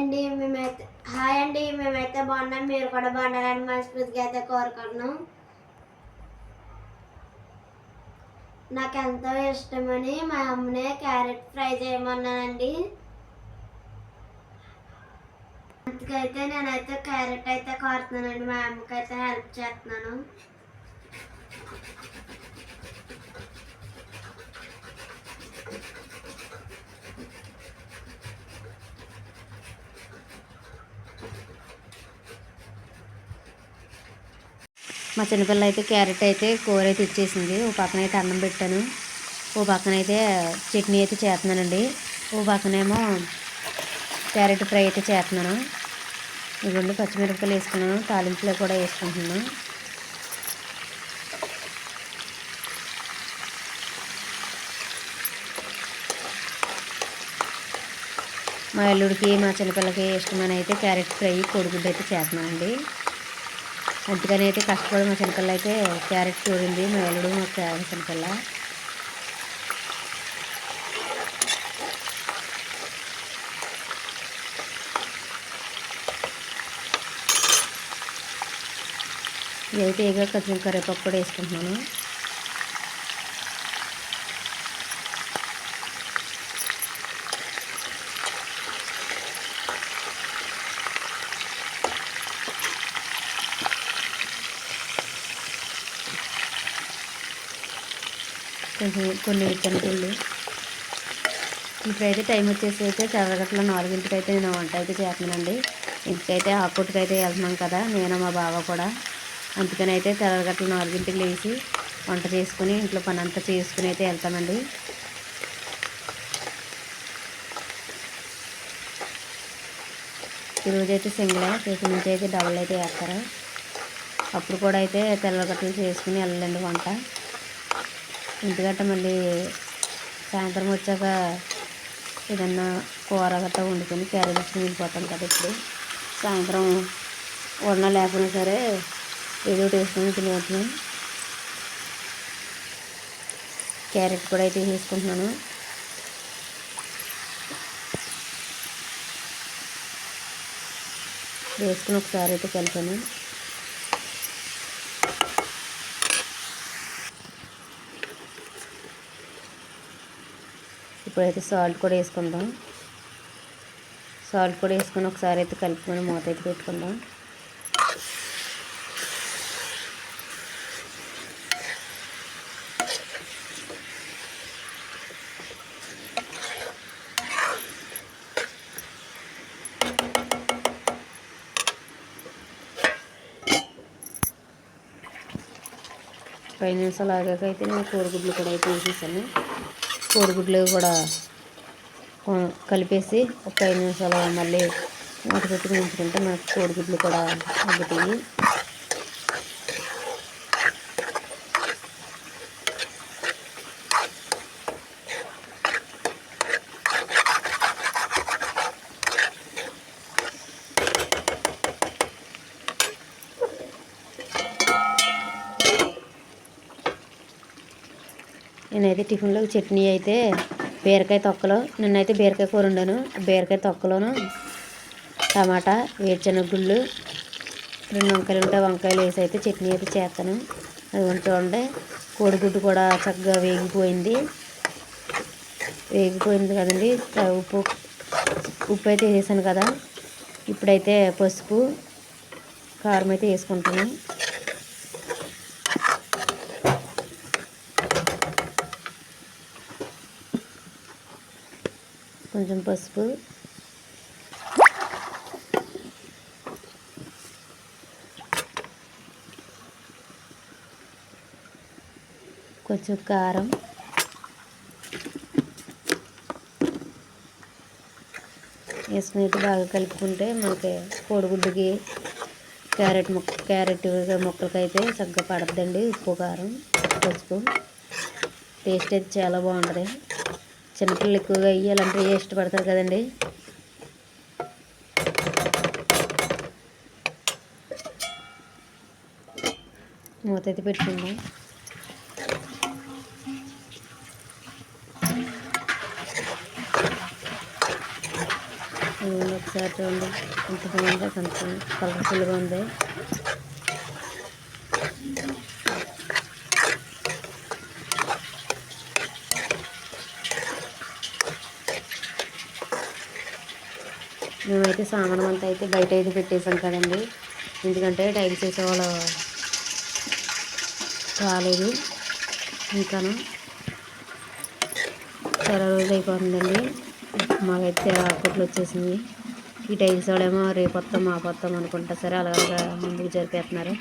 అండి మేమైతే హాయ్ అండి మేమైతే బాగున్నాం. మీరు కూడా బాగున్నారని మనస్ఫూర్తిగా అయితే కోరుకుంటున్నాం. నాకు ఎంతో ఇష్టమని మా అమ్మనే క్యారెట్ ఫ్రై చేయమన్నానండి. అందుకైతే నేనైతే క్యారెట్ అయితే కోరుతున్నానండి. మా అమ్మకి అయితే హెల్ప్ చేస్తున్నాను. మా చిన్నపిల్ల అయితే క్యారెట్ అయితే కూర అయితే ఇచ్చేసింది. ఓ పక్కన అయితే అన్నం పెట్టాను. ఓ పక్కన అయితే చట్నీ అయితే చేస్తున్నానండి. ఓ పక్కనేమో క్యారెట్ ఫ్రై అయితే చేస్తున్నాను. ఇదిగోండి పచ్చిమిరపకాయలు వేసుకున్నాను. తాలింపులో కూడా వేసుకుంటున్నాను మా అల్లుడికి మా చిన్నపిల్లకి ఇష్టమైన అయితే క్యారెట్ ఫ్రై కొడుకుడ్డు అయితే చేస్తున్నానండి. అందుకని అయితే కష్టపడి మా చిన్నపిల్ల అయితే క్యారెట్ చూడింది మా అల్లుడు మా క్యా- చిన్నపిల్ల ఇదైతే ఇక కొంచెం కరివేపాకు కూడా వేసుకుంటున్నాను. కొంచెం కొన్ని శనగలు ఇప్పుడైతే టైం వచ్చేసి అయితే తెల్లగట్ల నాలుగింటికి అయితే నేను వంట అయితే చేస్తున్నానండి. ఇంటికైతే ఆకుట్టుకు వెళ్తున్నాం కదా నేను మా బావ కూడా. అందుకని అయితే తెల్లగట్ల నాలుగింటికి లేచి వంట చేసుకుని ఇంట్లో పని అంతా చేసుకుని అయితే వెళ్తామండి. ఈరోజు అయితే సింగిల్ రేపు నుంచి అయితే డబుల్ అయితే వేస్తారు. అప్పుడు కూడా అయితే తెల్లగట్టలు చేసుకుని వెళ్ళండి వంట. ఎందుకంటే మళ్ళీ సాయంత్రం వచ్చాక ఏదన్నా కూర గట్ట వండుకొని క్యారీ తెచ్చుకుని వెళ్ళిపోతాం కదా ఇప్పుడు. సాయంత్రం వండ లేకపోయినా సరే ఏదో వేసుకొని తినేస్తున్నాం క్యారెట్ కూడా అయితే వేసుకుంటున్నాను. వేసుకుని ఒకసారి అయితే కలిపాను. ఇప్పుడైతే సాల్ట్ కూడా వేసుకుందాం. సాల్ట్ కూడా వేసుకొని ఒకసారి అయితే కలుపుకొని మూత అయితే పెట్టుకుందాం. పది నిమిషాలు ఆగాకైతే నేను కోడిగుడ్లు కూడా అయితే వేసేసాను. కోడిగుడ్లు కూడా కలిపేసి ఒక ఐదు నిమిషాలు మళ్ళీ మూత పెట్టుకుని ఉంచుకుంటే మనకు కోడిగుడ్లు కూడా ఉబ్బుతాయి నేనైతే టిఫిన్లో చట్నీ అయితే బీరకాయ తొక్కలు నిన్నైతే బీరకాయ కూర వండాను. బీరకాయ తొక్కలోను టమాటా వేరుచెనగుళ్ళు రెండు వంకాయలు ఉంటే వంకాయలు వేసి అయితే చట్నీ అయితే చేస్తాను. అది చూడండి కోడిగుడ్డు కూడా చక్కగా వేగిపోయింది. వేగిపోయింది కదండి. ఉప్పు ఉప్పు అయితే వేసాను కదా. ఇప్పుడైతే పసుపు కారం అయితే వేసుకుంటాను. కొంచెం పసుపు. కొంచెం కారం. వేసుకుని బాగా కలుపుకుంటే మనకి కోడిగుడ్డుకి క్యారెట్ ముక్క క్యారెట్ ముక్కలకి అయితే చక్కగా పడద్దండి. ఉప్పు కారం పసుపు. టేస్ట్ అయితే చాలా బాగుంటుంది. చిన్నపిల్లలు ఎక్కువగా ఇవ్వాలంటే ఇష్టపడతారు కదండి? మూత అయితే పెట్టుకుందాం. ఒకసారి చూడండి. ఎంత బాగుందో కొంత కలర్ఫుల్గా ఉంది. మేమైతే సామాన్ అంతా అయితే బయట అయితే పెట్టేసాం కదండి. ఎందుకంటే టైల్స్ వేసేవాళ్ళు రాలేదు. ఇంకాను చాలా రోజులు అయిపోతుందండి. మాకైతే ఆకుట్లు వచ్చేసింది. ఈ టైల్స్ వాళ్ళేమో రేపు వస్తాం మాకు వస్తాం అనుకుంటా సరే అలాగా ముందుకు జరిపేస్తున్నారు.